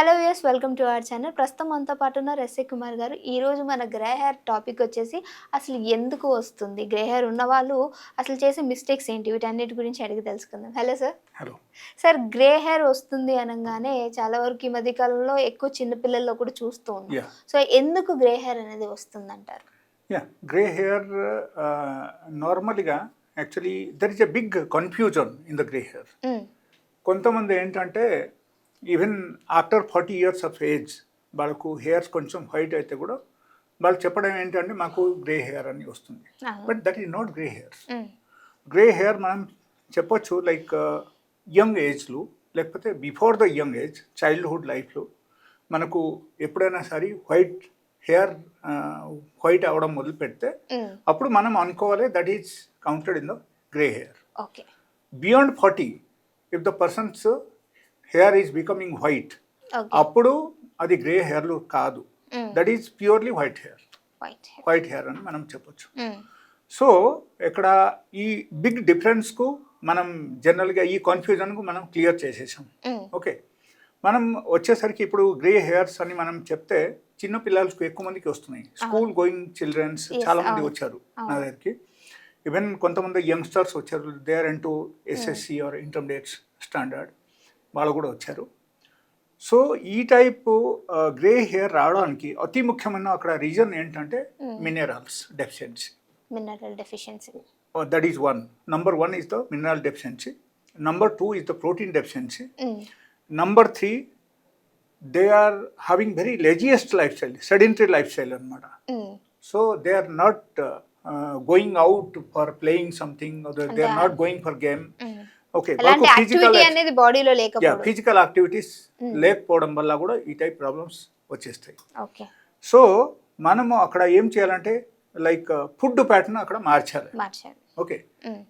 Hello yes welcome to our channel. ప్రస్తుతం మనతో పాటు ఉన్నారు ఎస్ఏ కుమార్ గారు. ఈ రోజు మన గ్రే హెయిర్ టాపిక్ వచ్చేసి అసలు ఎందుకు వస్తుంది? గ్రే హెయిర్ ఉన్న వాళ్ళు అసలు చేసే మిస్టేక్స్ ఏంటి? వీటన్నిటి గురించి అడిగి తెలుసుకుందాం. Hello sir. Hello. Sir grey hair వస్తుంది అనగానే చాలా వరకు ఈ మధ్య కాలంలో ఎక్కువ చిన్నపిల్లల్లో కూడా చూస్తూ ఉన్నాం. సో ఎందుకు గ్రే హెయిర్ అనేది వస్తుంది అంటారు యా గ్రే హెయిర్ నార్మల్గా actually there is a big confusion in the grey hair కొంతమంది ఏంటంటే even after forty years of age వాళ్ళకు హెయిర్స్ కొంచెం వైట్ అయితే కూడా వాళ్ళు చెప్పడం ఏంటంటే మాకు గ్రే హెయిర్ అని వస్తుంది. But that is not grey hair grey hair మనం చెప్పొచ్చు లైక్ యంగ్ ఏజ్లో లేకపోతే before the young age childhood లైఫ్లో మనకు ఎప్పుడైనా సరే వైట్ హెయిర్ వైట్ అవడం మొదలు పెడితే అప్పుడు మనం అనుకోవాలి that is counted in the grey hair beyond forty if the person's hair is becoming white అప్పుడు అది గ్రే హెయిర్లు కాదు. That is purely white hair white hair అని మనం చెప్పొచ్చు. సో ఇక్కడ ఈ బిగ్ డిఫరెన్స్కు మనం జనరల్గా ఈ కన్ఫ్యూజన్కు మనం క్లియర్ చేసేసాం. ఓకే మనం వచ్చేసరికి ఇప్పుడు గ్రే హెయిర్స్ అని మనం చెప్తే చిన్న పిల్లలకు ఎక్కువ మందికి వస్తున్నాయి. స్కూల్ గోయింగ్ చిల్డ్రన్స్ చాలా మంది. వచ్చారు నా. దగ్గరికి. ఈవెన్ కొంతమంది యంగ్స్టర్స్ వచ్చారు. They are into S S C or intermediate standard వాళ్ళు కూడా వచ్చారు. సో ఈ టైప్ గ్రే హెయిర్ రావడానికి అతి ముఖ్యమైన అక్కడ రీజన్ ఏంటంటే minerals deficiency. Mineral deficiency. That is one number one is the mineral deficiency number two is the protein deficiency number three they are having very laziest lifestyle sedentary lifestyle అనమాట so they are not going out for playing something they are not going for game okay activity అనేది బాడీలో లేకపోవడం. Physical activities లేకపోవడం వల్ల కూడా ఈ type problems వచ్చేస్తాయి. Okay so మనము అక్కడ ఏం చేయాలంటే లైక్ ఫుడ్ ప్యాటర్న్ అక్కడ మార్చాలి. ఓకే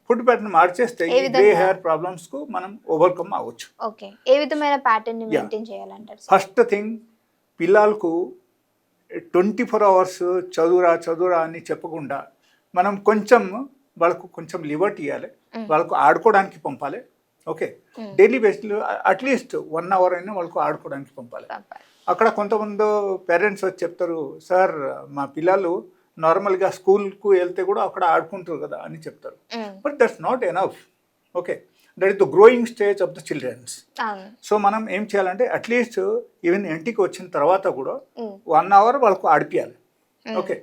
ఫుడ్ ప్యాటర్న్ మార్చేస్తే గ్రే? హెయిర్ ప్రాబ్లమ్స్కు మనం ఓవర్కమ్ అవ్వచ్చు. ఓకే ఏ విధమైన ప్యాటర్న్. మెయింటైన్ చేయాలంటారు? ఫస్ట్ థింగ్ పిల్లలకు ట్వంటీ ఫోర్ అవర్స్ చదువురా చదువురా అని చెప్పకుండా మనం కొంచెం వాళ్ళకు కొంచెం లిబర్టీ ఇవ్వాలి. వాళ్ళకు ఆడుకోవడానికి పంపాలి. ఓకే. డైలీ బేస్లో అట్లీస్ట్ వన్ అవర్ అయినా వాళ్ళకు ఆడుకోవడానికి పంపాలి. అక్కడ కొంతమంది పేరెంట్స్ వచ్చి చెప్తారు సార్ మా పిల్లలు నార్మల్గా స్కూల్కు వెళ్తే కూడా అక్కడ ఆడుకుంటారు కదా అని చెప్తారు. But that's not enough okay. That is the growing stage of the childrens so మనం ఏం చేయాలంటే అట్లీస్ట్ ఈవెన్ ఇంటికి వచ్చిన తర్వాత కూడా. వన్ అవర్ వాళ్ళకు ఆడిపియాలి. ఓకే.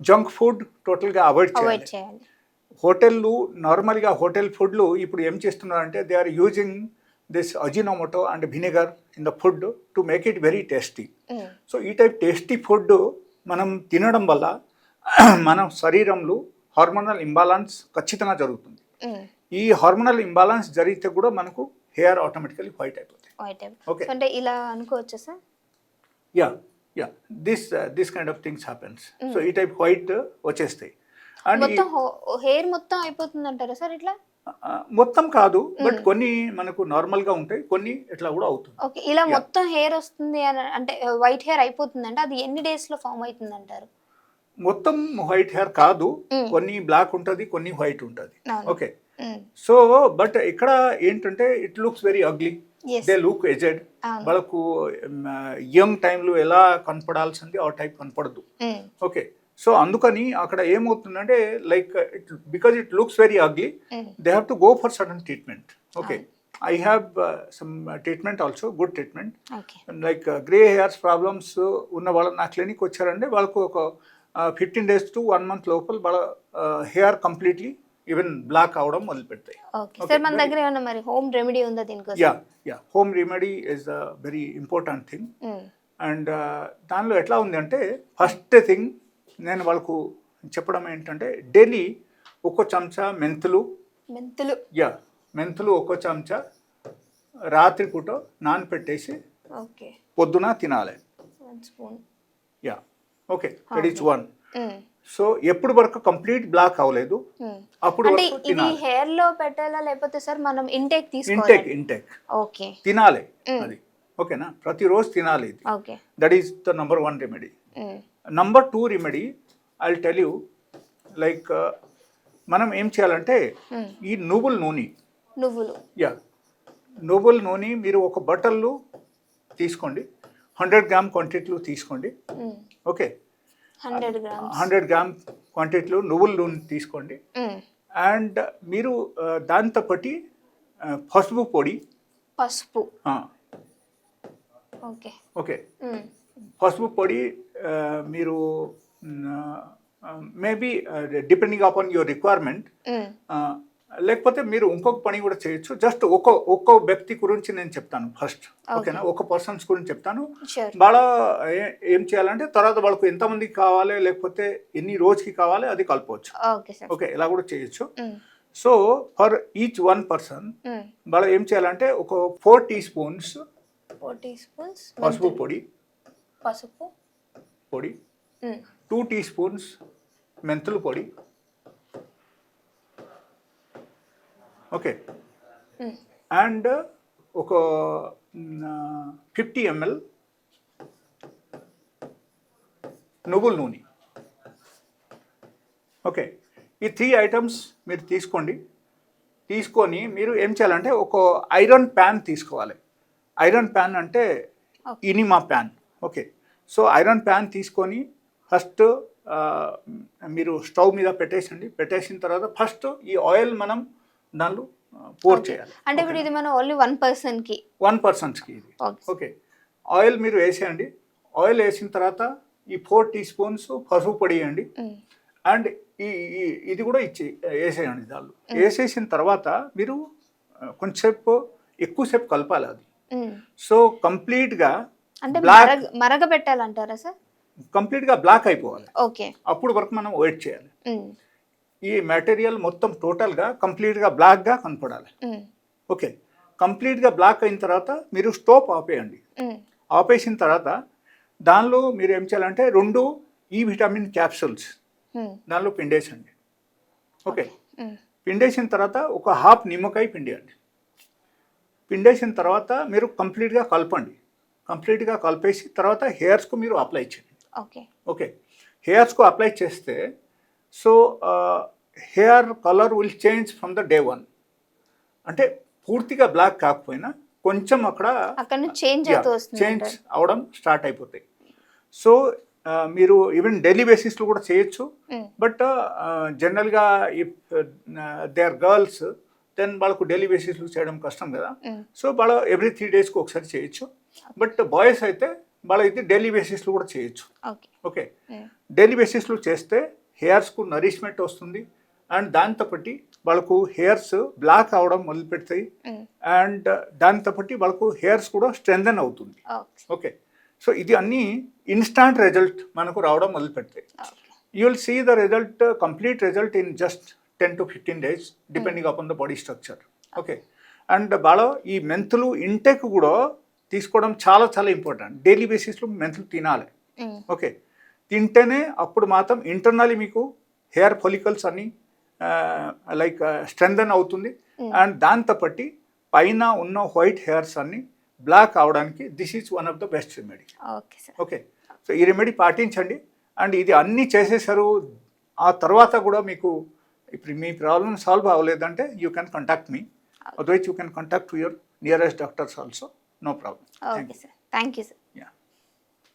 జంక్ ఫుడ్ టోటల్గా అవాయిడ్ చేయాలి. హోటళ్ళు నార్మల్గా హోటల్ ఫుడ్లు ఇప్పుడు ఏం చేస్తున్నారంటే they are using this Ajinomoto and vinegar in the food to make it very tasty. So ఈ టైప్ టేస్టీ ఫుడ్ మనం తినడం వల్ల మన శరీరంలో హార్మోనల్ ఇంబాలన్స్ ఖచ్చితంగా జరుగుతుంది. ఈ హార్మోనల్ ఇంబాలన్స్ జరిగితే కూడా మనకు హెయిర్ ఆటోమేటికలీ వైట్ అయిపోతుంది. అంటే ఇలా అనుకోవచ్చా sir? Yeah yeah. This this kind of things happens. So ఈ టైప్ వైట్ వచ్చేస్తాయి. మొత్తం హెయిర్ మొత్తం అయిపోతుంది అంటారా సార్ ఇట్లా? మొత్తం కాదు బట్ కొన్ని మనకు నార్మల్గా ఉంటాయి కొన్ని ఇట్లా కూడా అవుతుంది. ఓకే ఇలా. మొత్తం హెయిర్ వస్తుంది అని అంటే వైట్ హెయిర్ అయిపోతుంది అంటే అది ఎన్ని డేస్లో ఫామ్ అవుతుంది అంటారు మొత్తం వైట్ హెయిర్ కాదు. కొన్ని బ్లాక్ ఉంటుంది కొన్ని వైట్ ఉంటుంది. ఓకే. సో బట్ ఇక్కడ ఏంటంటే it looks very ugly. They look aged. వాళ్ళకు యంగ్ టైంలో ఎలా కనపడాల్సింది ఆ టైప్ కనపడదు. ఓకే. సో అందుకని అక్కడ ఏమవుతుందంటే like it because it looks very ugly. They have to go for sudden treatment okay I have some treatment also good treatment like grey hairs problems ఉన్న వాళ్ళు నా క్లినిక్ వచ్చారంటే వాళ్ళకు ఒక fifteen days to one month లోపల వాళ్ళ hair completely even black అవడం మొదలు పెడతాయి ఓకే Okay, సార్ మన very- దగ్గర ఏమన్నా మరి హోమ్ రెమెడీ ఉందా దీనికోసం? Yeah yeah home remedy is a very important thing. And దానిలో ఎట్లా ఉంది అంటే ఫస్ట్ థింగ్ నేను వాళ్ళకు చెప్పడం ఏంటంటే డైలీ ఒక్కో చెంచా మెంతులు. మెంతులు. యా మెంతులు ఒక్కో చెంచా రాత్రిపూట నానపెట్టేసి ఓకే. పొద్దున తినాలి. Yeah okay that is one. So ఎప్పుడు వరకు కంప్లీట్ బ్లాక్ అవ్వలేదు. అప్పుడు అంటే ఇది హెయిర్లో పెట్టాలా లేకపోతే సార్ మనం ఇంటేక్ ఇంటెక్ తీసుకోవాలి ఇంటెక్ ఓకే. తినాలి. అది. ఓకేనా? ప్రతిరోజు తినాలి ఇది. Okay. That is the number one remedy. Number two remedy I tell you like uh, మనం ఏం చేయాలంటే Mm. ఈ నువ్వుల నూనె. నువ్వులు. యా నువ్వుల నూనె మీరు ఒక బట్టలు తీసుకోండి. హండ్రెడ్ గ్రామ్ క్వాంటిటీలో తీసుకోండి. ఓకే హండ్రెడ్ గ్రామ్ క్వాంటిటీలో నువ్వుల నూనె తీసుకోండి. అండ్ మీరు ఆ, దాంతో పట్టి ఆ, పసుపు పొడి. పసుపు. ఓకే ఓకే పసుపు పొడి మీరు maybe depending upon your requirement లేకపోతే మీరు ఇంకొక పని కూడా చేయొచ్చు. జస్ట్ ఒక్కో ఒక్కో వ్యక్తి గురించి నేను చెప్తాను ఫస్ట్ ఓకేనా ఒక పర్సన్స్ గురించి చెప్తాను. వాళ్ళ ఏ- చేయాలంటే తర్వాత వాళ్ళకు ఎంతమందికి కావాలి లేకపోతే ఎన్ని రోజుకి కావాలి అది కలపవచ్చు ఓకే ఇలా కూడా చేయొచ్చు. So for each one person వాళ్ళు ఏం చేయాలంటే ఒక four teaspoons four teaspoons పసుపు పొడి. పసుపు. పొడి. టూ టీ స్పూన్స్ మెంతులు పొడి. ఓకే. అండ్ ఒక ఫిఫ్టీ ఎంఎల్ నువ్వుల నూనె. ఓకే ఈ త్రీ ఐటమ్స్ మీరు తీసుకోండి. తీసుకొని మీరు ఏం చేయాలంటే ఒక ఐరన్ ప్యాన్ తీసుకోవాలి. ఐరన్ ప్యాన్ అంటే. Enema pan okay so iron pan తీసుకొని ఫస్ట్ మీరు స్టవ్ మీద పెట్టేసండి. పెట్టేసిన తర్వాత ఫస్ట్ ఈ ఆయిల్ మనం దానిలో పోర్ చేయాలి. అంటే ఇప్పుడు ఇది మనం ఓన్లీ వన్ పర్సన్కి వన్ పర్సన్స్కి ఇది. ఓకే. ఆయిల్ మీరు వేసేయండి. ఆయిల్ వేసిన తర్వాత ఈ ఫోర్ టీ స్పూన్స్ పసుపు పొడి వేయండి. మ్మ్. అండ్ ఈ ఇది కూడా ఇచ్చి వేసేయండి దానిలో. వేసేసిన తర్వాత మీరు కొంచెంసేపు ఎక్కువసేపు కలపాలి అది. సో కంప్లీట్గా అంటే బ్లాక్ మరగ పెట్టాలంటారా సార్? కంప్లీట్గా బ్లాక్ అయిపోవాలి. ఓకే. అప్పుడు వరకు మనం వెయిట్ చేయాలి. ఈ మెటీరియల్ మొత్తం టోటల్గా కంప్లీట్గా బ్లాక్గా కనపడాలి. మ్మ్. ఓకే. కంప్లీట్గా బ్లాక్ అయిన తర్వాత మీరు స్టోప్ ఆపేయండి. ఆపేసిన తర్వాత దానిలో మీరు ఏం చేయాలంటే రెండు ఈ విటమిన్ క్యాప్సూల్స్. దానిలో పిండేసండి. ఓకే. పిండేసిన తర్వాత ఒక హాఫ్ నిమ్మకాయ పిండేయండి. పిండేసిన తర్వాత మీరు కంప్లీట్గా కలపండి. కంప్లీట్గా కలిపేసి తర్వాత హెయిర్స్కు మీరు అప్లై చేయండి. ఓకే. ఓకే. హెయిర్స్కు అప్లై చేస్తే so hair colour will change from the day one. అంటే పూర్తిగా బ్లాక్ కాకపోయినా కొంచెం అక్కడ చేంజ్ చేంజ్. అవడం స్టార్ట్ అయిపోతాయి. సో మీరు ఈవెన్ డైలీ బేసిస్లో కూడా చేయొచ్చు. బట్ జనరల్గా if they are girls then వాళ్ళకు డైలీ బేసిస్లో చేయడం కష్టం కదా. సో వాళ్ళ ఎవ్రీ త్రీ డేస్కి ఒకసారి చేయొచ్చు. బట్ బాయ్స్ అయితే వాళ్ళ ఇది డైలీ బేసిస్లో కూడా చేయొచ్చు. ఓకే. డైలీ బేసిస్లో చేస్తే హెయిర్స్కు నరిష్మెంట్ వస్తుంది. అండ్ దాంతో బట్టి వాళ్ళకు హెయిర్స్ బ్లాక్ అవడం మొదలు పెడతాయి మ్మ్. అండ్ దాంతో బట్టి వాళ్ళకు హెయిర్స్ కూడా స్ట్రెంథన్ అవుతుంది. ఓకే? సో ఇది అన్ని ఇన్స్టాంట్ రిజల్ట్ మనకు రావడం మొదలు పెడతాయి you will see the result complete result in just ten to fifteen days depending upon the body structure okay and వాళ్ళ ఈ మెంతులు ఇంటెక్ కూడా తీసుకోవడం చాలా చాలా ఇంపార్టెంట్. డైలీ బేసిస్లో మెంతులు తినాలి. ఓకే. తింటేనే అప్పుడు మాత్రం ఇంటర్నల్లీ మీకు హెయిర్ ఫొలికల్స్ అన్ని లైక్ స్ట్రెంథన్ అవుతుంది. అండ్ దాంతో బట్టి పైన ఉన్న వైట్ హెయిర్స్ అన్ని బ్లాక్ అవడానికి this is one of the best remedy. Okay so ఈ రెమెడీ పాటించండి. అండ్ ఇది అన్నీ చేసేసారు. ఆ తర్వాత కూడా మీకు ఇప్పుడు మీ problem solve అవ్వలేదంటే you can contact me. Otherwise you can contact your nearest doctors also. No problem okay sir. Thank you sir.